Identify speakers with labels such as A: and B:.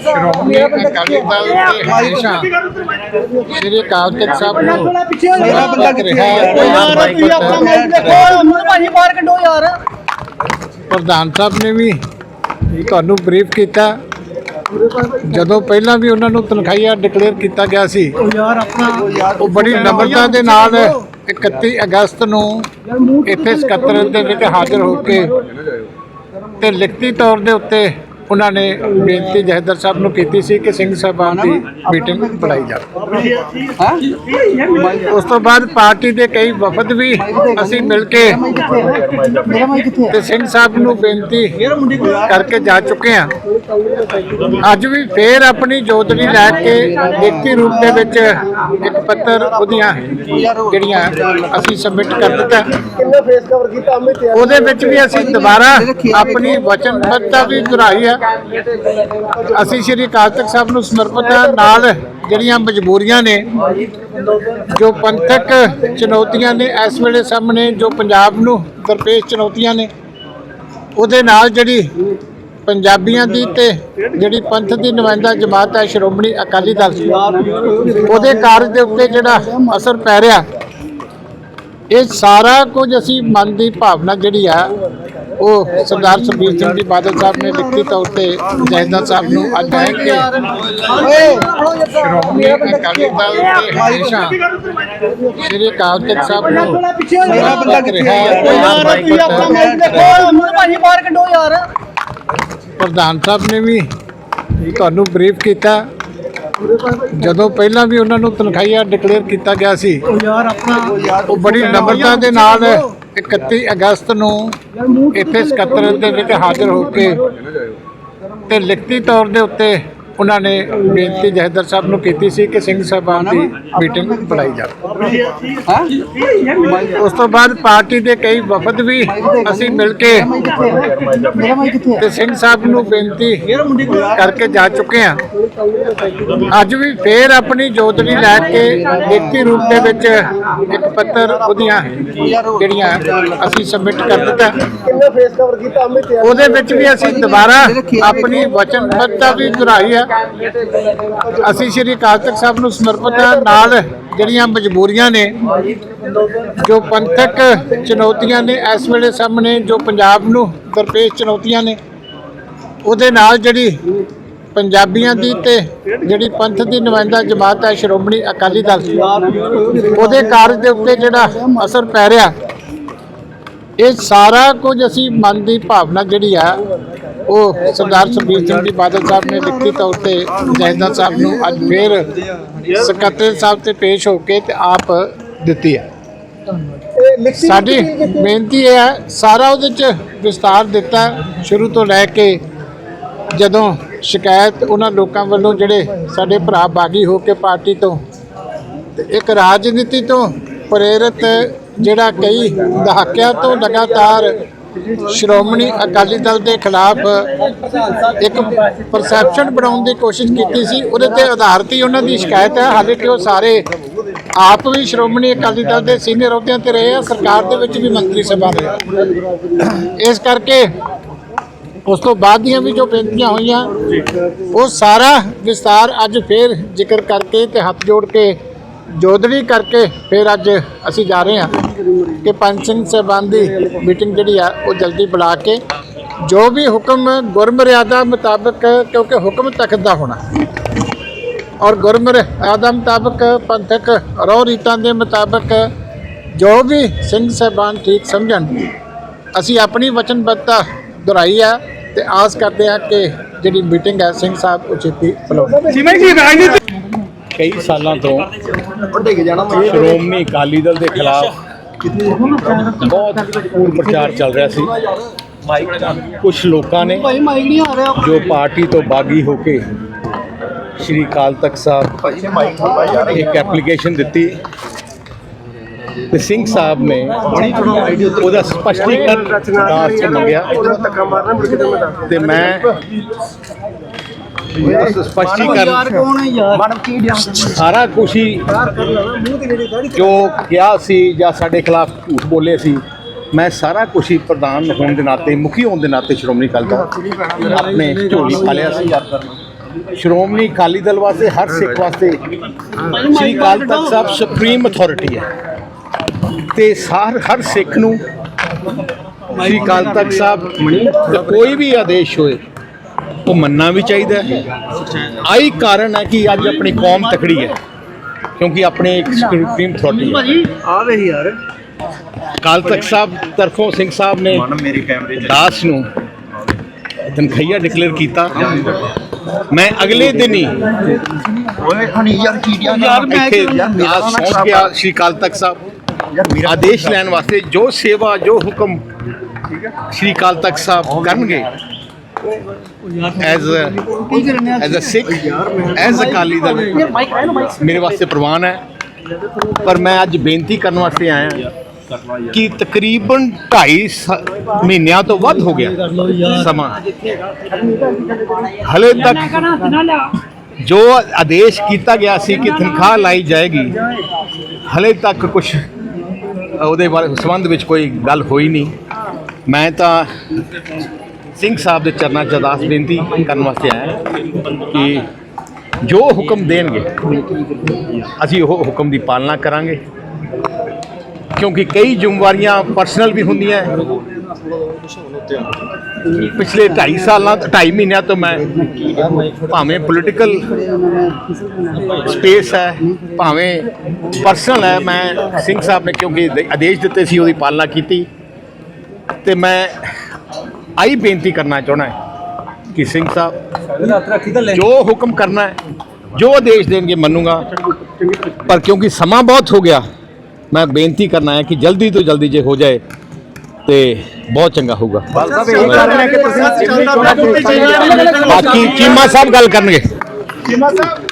A: ਸ਼੍ਰੋਮਣੀ ਅਕਾਲੀ ਦਲ ਦੇ ਹਮੇਸ਼ਾ ਸ੍ਰੀ ਅਕਾਲ ਤਖਤ ਸਾਹਿਬ ਨੂੰ
B: ਮੇਰਾ ਬੰਦਾ ਕਿੱਥੇ
A: ਪ੍ਰਧਾਨ ਸਾਹਿਬ ਨੇ ਵੀ ਤੁਹਾਨੂੰ ਬਰੀਫ ਕੀਤਾ। ਜਦੋਂ ਪਹਿਲਾਂ ਵੀ ਉਹਨਾਂ ਨੂੰ ਤਨਖਾਹੀਆ ਡਿਕਲੇਅਰ ਕੀਤਾ ਗਿਆ ਸੀ, ਉਹ ਬੜੀ ਨમ્રਤਾ ਦੇ ਨਾਲ 31 ਅਗਸਤ ਨੂੰ ਇੱਥੇ ਸਕੱਤਰ ਦੇ ਵਿੱਚ ਹਾਜ਼ਰ ਹੋ ਕੇ ਤੇ ਲਿਖਤੀ ਤੌਰ ਦੇ ਉੱਤੇ ਉਹਨਾਂ ਨੇ ਬੇਨਤੀ ਜਹਦਰ ਸਾਹਿਬ ਨੂੰ ਕੀਤੀ ਸੀ ਕਿ ਸਿੰਘ ਸਾਹਿਬਾਨ ਦੀ ਮੀਟਿੰਗ ਬੁਲਾਈ ਜਾਵੇ। ਉਸ ਤੋਂ ਬਾਅਦ ਪਾਰਟੀ ਦੇ ਕਈ ਵਫਦ ਵੀ ਅਸੀਂ ਮਿਲ ਕੇ ਤੇ ਸਿੰਘ ਸਾਹਿਬ ਨੂੰ ਬੇਨਤੀ ਕਰਕੇ ਜਾ ਚੁੱਕੇ ਹਾਂ। ਅੱਜ ਵੀ ਫੇਰ ਆਪਣੀ ਜੋਤਰੀ ਲੈ ਕੇ ਲਿਖਤੀ ਰੂਪ ਦੇ ਵਿੱਚ ਇੱਕ ਪੱਤਰ ਉਹਦੀਆਂ ਜਿਹੜੀਆਂ ਅਸੀਂ ਸਬਮਿਟ ਕਰ ਦਿੱਤਾ। ਉਹਦੇ ਵਿੱਚ ਵੀ ਅਸੀਂ ਦੁਬਾਰਾ ਆਪਣੀ ਵਚਨਬੱਧਤਾ ਵੀ ਦੁਹਰਾਈ ਹੈ। ਅਸੀਂ ਸ਼੍ਰੀ ਅਕਾਲ ਤਖਤ ਸਾਹਿਬ ਨੂੰ ਸਮਰਪਿਤ ਹਾਂ। ਨਾਲ ਜਿਹੜੀਆਂ ਮਜਬੂਰੀਆਂ ਨੇ, ਜੋ ਪੰਥਕ ਚੁਣੌਤੀਆਂ ਨੇ ਇਸ ਵੇਲੇ ਸਾਹਮਣੇ, ਜੋ ਪੰਜਾਬ ਨੂੰ ਦਰਪੇਸ਼ ਚੁਣੌਤੀਆਂ ਨੇ, ਉਹਦੇ ਨਾਲ ਜਿਹੜੀ ਪੰਜਾਬੀਆਂ ਦੀ ਤੇ ਜਿਹੜੀ ਪੰਥ ਦੀ ਨੁਮਾਇੰਦਾ ਜਮਾਤ ਹੈ, ਸ਼੍ਰੋਮਣੀ ਅਕਾਲੀ ਦਲ ਉਹਦੇ ਕਾਰਜ ਦੇ ਉੱਤੇ ਜਿਹੜਾ ਅਸਰ ਪੈ ਰਿਹਾ, ਇਹ ਸਾਰਾ ਕੁਝ ਅਸੀਂ ਮਨ ਦੀ ਭਾਵਨਾ ਜਿਹੜੀ ਆ ਉਹ ਸਰਦਾਰ ਸੁਖਬੀਰ ਸਿੰਘ ਜੀ ਬਾਦਲ ਸਾਹਿਬ ਨੇ ਲਿਖਤੀ ਤੌਰ ਤੇ ਜੈਦਾ ਸਾਹਿਬ ਨੂੰ ਅੱਜ ਹੈ ਕਿ ਸ਼੍ਰੋਮਣੀ ਅਕਾਲੀ ਦਲ ਦੇ ਹਮੇਸ਼ਾ ਸ੍ਰੀ ਅਕਾਲ ਤਖਤ ਸਾਹਿਬ ਨੂੰ
B: ਮੇਰਾ ਬੰਦਾ ਕਿੱਥੇ ਹੈ। ਯਾਰ ਤੁਸੀਂ ਆਪਣਾ ਮਾਈਕ ਦੇਖੋ। ਮੈਨੂੰ ਭਾਜੀ ਬਾਹਰ ਕੱਢੋ ਯਾਰ।
A: ਪ੍ਰਧਾਨ ਸਾਹਿਬ ਨੇ ਵੀ ਤੁਹਾਨੂੰ ਬਰੀਫ ਕੀਤਾ। ਜਦੋਂ ਪਹਿਲਾਂ ਵੀ ਉਹਨਾਂ ਨੂੰ ਤਨਖਾਹੀਆ ਡਿਕਲੇਅਰ ਕੀਤਾ ਗਿਆ ਸੀ
B: ਯਾਰ ਆਪਣਾ
A: ਉਹ ਬੜੀ ਨમ્રਤਾ ਦੇ ਨਾਲ 31 ਅਗਸਤ ਨੂੰ ਇੱਥੇ ਸਕੱਤਰ ਦੇ ਵਿੱਚ ਹਾਜ਼ਰ ਹੋ ਕੇ ਤੇ ਲਿਖਤੀ ਤੌਰ ਦੇ ਉੱਤੇ ਉਹਨਾਂ ਨੇ ਬੇਨਤੀ ਜਹਦਰ ਸਾਹਿਬ ਨੂੰ ਕੀਤੀ ਸੀ ਕਿ ਸਿੰਘ ਸਾਹਿਬਾਨ ਦੀ ਮੀਟਿੰਗ ਬੁਲਾਈ ਜਾਵੇ। ਉਸ ਤੋਂ ਬਾਅਦ ਪਾਰਟੀ ਦੇ ਕਈ ਵਫਦ ਵੀ ਅਸੀਂ ਮਿਲ ਕੇ ਤੇ ਸਿੰਘ ਸਾਹਿਬ ਨੂੰ ਬੇਨਤੀ ਕਰਕੇ ਜਾ ਚੁੱਕੇ ਹਾਂ। ਅੱਜ ਵੀ ਫੇਰ ਆਪਣੀ ਜੋਤਰੀ ਲੈ ਕੇ ਲਿਖਤੀ ਰੂਪ ਦੇ ਵਿੱਚ ਇੱਕ ਪੱਤਰ ਉਹਦੀਆਂ ਜਿਹੜੀਆਂ ਅਸੀਂ ਸਬਮਿਟ ਕਰ ਦਿੱਤਾ। ਉਹਦੇ ਵਿੱਚ ਵੀ ਅਸੀਂ ਦੁਬਾਰਾ ਆਪਣੀ ਵਚਨਬੱਧਤਾ ਵੀ ਦੁਹਰਾਈ ਹੈ। ਅਸੀਂ ਸ਼੍ਰੀ ਅਕਾਲ ਤਖਤ ਸਾਹਿਬ ਨੂੰ ਸਮਰਪਿਤ ਹਾਂ। ਨਾਲ ਜਿਹੜੀਆਂ ਮਜਬੂਰੀਆਂ ਨੇ, ਜੋ ਪੰਥਕ ਚੁਣੌਤੀਆਂ ਨੇ ਇਸ ਵੇਲੇ ਸਾਹਮਣੇ, ਜੋ ਪੰਜਾਬ ਨੂੰ ਦਰਪੇਸ਼ ਚੁਣੌਤੀਆਂ ਨੇ, ਉਹਦੇ ਨਾਲ ਜਿਹੜੀ ਪੰਜਾਬੀਆਂ ਦੀ ਤੇ ਜਿਹੜੀ ਪੰਥ ਦੀ ਨੁਮਾਇੰਦਾ ਜਮਾਤ ਹੈ, ਸ਼੍ਰੋਮਣੀ ਅਕਾਲੀ ਦਲ ਉਹਦੇ ਕਾਰਜ ਦੇ ਉੱਤੇ ਜਿਹੜਾ ਅਸਰ ਪੈ ਰਿਹਾ, ਇਹ ਸਾਰਾ ਕੁਝ ਅਸੀਂ ਮਨ ਦੀ ਭਾਵਨਾ ਜਿਹੜੀ ਆ ਉਹ ਸਰਦਾਰ ਸੁਖਬੀਰ ਸਿੰਘ ਜੀ ਬਾਦਲ ਸਾਹਿਬ ਨੇ ਲਿਖਤੀ ਤੌਰ ਤੇ ਜੈਦਾ ਸਾਹਿਬ ਨੂੰ ਅੱਜ ਫੇਰ ਸਕੱਤਰ ਸਾਹਿਬ ਤੇ ਪੇਸ਼ ਹੋ ਕੇ ਤੇ ਆਪ ਦਿੱਤੀ ਹੈ। ਸਾਡੀ ਬੇਨਤੀ ਇਹ ਹੈ ਸਾਰਾ ਉਹਦੇ ਚ ਵਿਸਤਾਰ ਦਿੱਤਾ ਸ਼ੁਰੂ ਤੋਂ ਲੈ ਕੇ ਜਦੋਂ ਸ਼ਿਕਾਇਤ ਉਹਨਾਂ ਲੋਕਾਂ ਵੱਲੋਂ ਜਿਹੜੇ ਸਾਡੇ ਭਰਾ ਬਾਗੀ ਹੋ ਕੇ ਪਾਰਟੀ ਤੋਂ ਤੇ ਇੱਕ ਰਾਜਨੀਤੀ ਤੋਂ ਪ੍ਰੇਰਿਤ ਜਿਹੜਾ ਕਈ ਦਹਾਕਿਆਂ ਤੋਂ ਲਗਾਤਾਰ ਸ਼੍ਰੋਮਣੀ ਅਕਾਲੀ ਦਲ ਦੇ ਖਿਲਾਫ ਇੱਕ ਪਰਸੈਪਸ਼ਨ ਬਣਾਉਣ ਦੀ ਕੋਸ਼ਿਸ਼ ਕੀਤੀ ਸੀ। ਉਹਦੇ ਤੇ ਆਧਾਰਿਤ ਹੀ ਉਹਨਾਂ ਦੀ ਸ਼ਿਕਾਇਤ ਹੈ। ਹਾਲੇ ਕਿ ਉਹ ਸਾਰੇ ਆਪ ਵੀ ਸ਼੍ਰੋਮਣੀ ਅਕਾਲੀ ਦਲ ਦੇ ਸੀਨੀਅਰ ਅਹੁਦਿਆਂ ਤੇ ਰਹੇ ਆ। ਸਰਕਾਰ ਦੇ ਵਿੱਚ ਵੀ ਮੰਤਰੀ ਸਭਾ ਰਹੇ ਇਸ ਕਰਕੇ ਉਸ ਤੋਂ ਬਾਅਦ ਦੀਆਂ ਵੀ ਜੋ ਬੇਨਤੀਆਂ ਹੋਈਆਂ, ਉਹ ਸਾਰਾ ਵਿਸਤਾਰ ਅੱਜ ਫੇਰ ਜ਼ਿਕਰ ਕਰਕੇ ਤੇ ਹੱਥ ਜੋੜ ਕੇ ਜੋਦੜੀ ਕਰਕੇ ਫਿਰ ਅੱਜ ਅਸੀਂ ਜਾ ਰਹੇ ਹਾਂ ਕਿ ਪੰਜ ਸਿੰਘ ਸਾਹਿਬਾਨ ਦੀ ਮੀਟਿੰਗ ਜਿਹੜੀ ਆ, ਉਹ ਜਲਦੀ ਬੁਲਾ ਕੇ ਜੋ ਵੀ ਹੁਕਮ ਗੁਰਮਰਿਆਦਾ ਮੁਤਾਬਕ, ਕਿਉਂਕਿ ਹੁਕਮ ਤਖਤ ਦਾ ਹੋਣਾ। ਔਰ ਗੁਰਮਰਿਆਦਾ ਮੁਤਾਬਕ, ਪੰਥਕ ਰੋ ਰੀਤਾਂ ਦੇ ਮੁਤਾਬਕ ਜੋ ਵੀ ਸਿੰਘ ਸਾਹਿਬਾਨ ਠੀਕ ਸਮਝਣ, ਅਸੀਂ ਆਪਣੀ ਵਚਨਬੱਧਤਾ ਦੁਹਰਾਈ ਆ ਤੇ ਆਸ ਕਰਦੇ ਹਾਂ ਕਿ ਜਿਹੜੀ ਮੀਟਿੰਗ ਹੈ ਸਿੰਘ ਸਾਹਿਬ ਉਚਿਤੀ ਬੁਲਾਉਣ।
B: ਜਿਵੇਂ ਕਿ ਰਾਜਨੀਤੀ
C: ਕਈ ਸਾਲਾਂ ਤੋਂ ਸ਼੍ਰੋਮਣੀ ਅਕਾਲੀ ਦਲ ਦੇ ਖਿਲਾਫ ਬਹੁਤ ਪੂਰ ਪ੍ਰਚਾਰ ਚੱਲ ਰਿਹਾ ਸੀ। ਕੁਝ ਲੋਕਾਂ ਨੇ ਜੋ ਪਾਰਟੀ ਤੋਂ ਬਾਗੀ ਹੋ ਕੇ ਸ਼੍ਰੀ ਅਕਾਲ ਤਖਤ ਸਾਹਿਬ ਇੱਕ ਐਪਲੀਕੇਸ਼ਨ ਦਿੱਤੀ ਤੇ ਸਿੰਘ ਸਾਹਿਬ ਨੇ ਉਹਦਾ ਸਪਸ਼ਟੀਕਰਨ ਸਰਕਾਰ ਮੰਗਿਆ। ਤੇ ਮੈਂ
B: ਯਾਰ
C: ਸਪਸ਼ਟੀਕਰਨ।
B: ਕੌਣ ਹੈ ਯਾਰ?
C: ਸਾਰਾ ਕੁਛ ਹੀ ਜੋ ਕਿਹਾ ਸੀ ਜਾਂ ਸਾਡੇ ਖਿਲਾਫ ਝੂਠ ਬੋਲੇ ਸੀ ਮੈਂ ਸਾਰਾ ਕੁਛ ਹੀ ਪ੍ਰਧਾਨ ਹੋਣ ਦੇ ਨਾਤੇ ਮੁਖੀ ਹੋਣ ਦੇ ਨਾਤੇ ਸ਼੍ਰੋਮਣੀ ਅਕਾਲੀ ਦਲ ਆਪਣੇ ਝੋਲੀ ਪਾ ਲਿਆ ਸੀ। ਸ਼੍ਰੋਮਣੀ ਅਕਾਲੀ ਦਲ ਵਾਸਤੇ ਹਰ ਸਿੱਖ ਵਾਸਤੇ ਸ੍ਰੀ ਅਕਾਲ ਤਖਤ ਸਾਹਿਬ ਸੁਪਰੀਮ ਅਥਾਰਟੀ ਹੈ। ਤੇ ਸਾਰ ਹਰ ਸਿੱਖ ਨੂੰ ਸ੍ਰੀ ਅਕਾਲ ਤਖਤ ਸਾਹਿਬ ਦਾ ਕੋਈ ਵੀ ਆਦੇਸ਼ ਹੋਏ ਉਹ ਮੰਨਣਾ ਵੀ ਚਾਹੀਦਾ ਹੈ। ਆਹੀ ਕਾਰਨ ਹੈ ਕਿ ਅੱਜ ਆਪਣੀ ਕੌਮ ਤਕੜੀ ਹੈ ਕਿਉਂਕਿ ਆਪਣੇ ਇੱਕ ਸੁਪਰੀਮ ਅਥਾਰਟੀ ਹੈ।
B: ਆਵੇ ਯਾਰ।
C: ਅਕਾਲ ਤਖਤ ਸਾਹਿਬ ਤਰਫੋਂ ਸਿੰਘ ਸਾਹਿਬ ਨੇ
D: ਮੇਰੇ ਕੈਮਰੇ 'ਚ
C: ਦਾਸ ਨੂੰ ਤਨਖਈਆ ਡਿਕਲੇਅਰ ਕੀਤਾ। ਮੈਂ ਅਗਲੇ ਦਿਨ ਹੀ
D: ਓਏ ਹਣੀ ਯਾਰ ਚੀੜੀਆਂ
B: ਯਾਰ ਮੈਂ
C: ਦਾਸ ਪਹੁੰਚ ਗਿਆ ਸ਼੍ਰੀ ਅਕਾਲ ਤਖਤ ਸਾਹਿਬ।
D: ਯਾਰ ਮੇਰਾ
C: ਆਦੇਸ਼ ਲੈਣ ਵਾਸਤੇ ਜੋ ਸੇਵਾ ਜੋ ਹੁਕਮ ਸ਼੍ਰੀ ਅਕਾਲ ਤਖਤ ਸਾਹਿਬ ਕਰਨਗੇ as as a Sikh as a Akali Dal ਮੇਰੇ ਵਾਸਤੇ ਪ੍ਰਵਾਨ ਹੈ ਪਰ ਮੈਂ ਅੱਜ ਬੇਨਤੀ ਕਰਨ ਵਾਸਤੇ ਆਇਆ ਕਿ ਤਕਰੀਬਨ 2.5 ਮਹੀਨਿਆਂ ਤੋਂ ਵੱਧ ਹੋ ਗਿਆ ਸਮਾਂ ਹਲੇ ਤੱਕ ਜੋ ਆਦੇਸ਼ ਕੀਤਾ ਗਿਆ ਸੀ ਕਿ ਤਨਖਾਹ ਲਾਈ ਜਾਏਗੀ ਹਲੇ ਤੱਕ ਕੁਝ ਉਹਦੇ ਬਾਰੇ ਸੰਬੰਧ ਵਿੱਚ ਕੋਈ ਗੱਲ ਹੋਈ ਨਹੀਂ। ਮੈਂ ਤਾਂ ਸਿੰਘ ਸਾਹਿਬ ਦੇ ਚਰਨਾਂ 'ਚ ਅਰਦਾਸ ਬੇਨਤੀ ਕਰਨ ਵਾਸਤੇ ਆਇਆ ਕਿ ਜੋ ਹੁਕਮ ਦੇਣਗੇ, ਅਸੀਂ ਉਹ ਹੁਕਮ ਦੀ ਪਾਲਣਾ ਕਰਾਂਗੇ। ਕਿਉਂਕਿ ਕਈ ਜ਼ਿੰਮੇਵਾਰੀਆਂ ਪਰਸਨਲ ਵੀ ਹੁੰਦੀਆਂ ਪਿਛਲੇ 2.5 ਸਾਲਾਂ 2.5 ਮਹੀਨਿਆਂ ਤੋਂ ਮੈਂ ਭਾਵੇਂ ਪੋਲੀਟੀਕਲ ਸਪੇਸ ਹੈ, ਭਾਵੇਂ ਪਰਸਨਲ ਹੈ, ਮੈਂ ਸਿੰਘ ਸਾਹਿਬ ਨੇ ਕਿਉਂਕਿ ਆਦੇਸ਼ ਦਿੱਤੇ ਸੀ, ਉਹਦੀ ਪਾਲਣਾ ਕੀਤੀ। ਤੇ ਮੈਂ ਆਈ ਬੇਨਤੀ ਕਰਨਾ ਚਾਹਣਾ ਹੈ ਕਿ ਸਿੰਘ ਸਾਹਿਬ ਜੋ ਹੁਕਮ ਕਰਨਾ ਹੈ ਜੋ ਆਦੇਸ਼ ਦੇਣਗੇ ਮੰਨੂਗਾ। ਪਰ ਕਿਉਂਕਿ ਸਮਾਂ ਬਹੁਤ ਹੋ ਗਿਆ ਮੈਂ ਬੇਨਤੀ ਕਰਨਾ ਹੈ ਕਿ ਜਲਦੀ ਤੋਂ ਜਲਦੀ ਜੇ ਹੋ ਜਾਏ ਤੇ ਬਹੁਤ ਚੰਗਾ ਹੋਊਗਾ। ਬਾਕੀ ਚੀਮਾ ਸਾਹਿਬ ਗੱਲ ਕਰਨਗੇ।
A: ਚੀਮਾ ਸਾਹਿਬ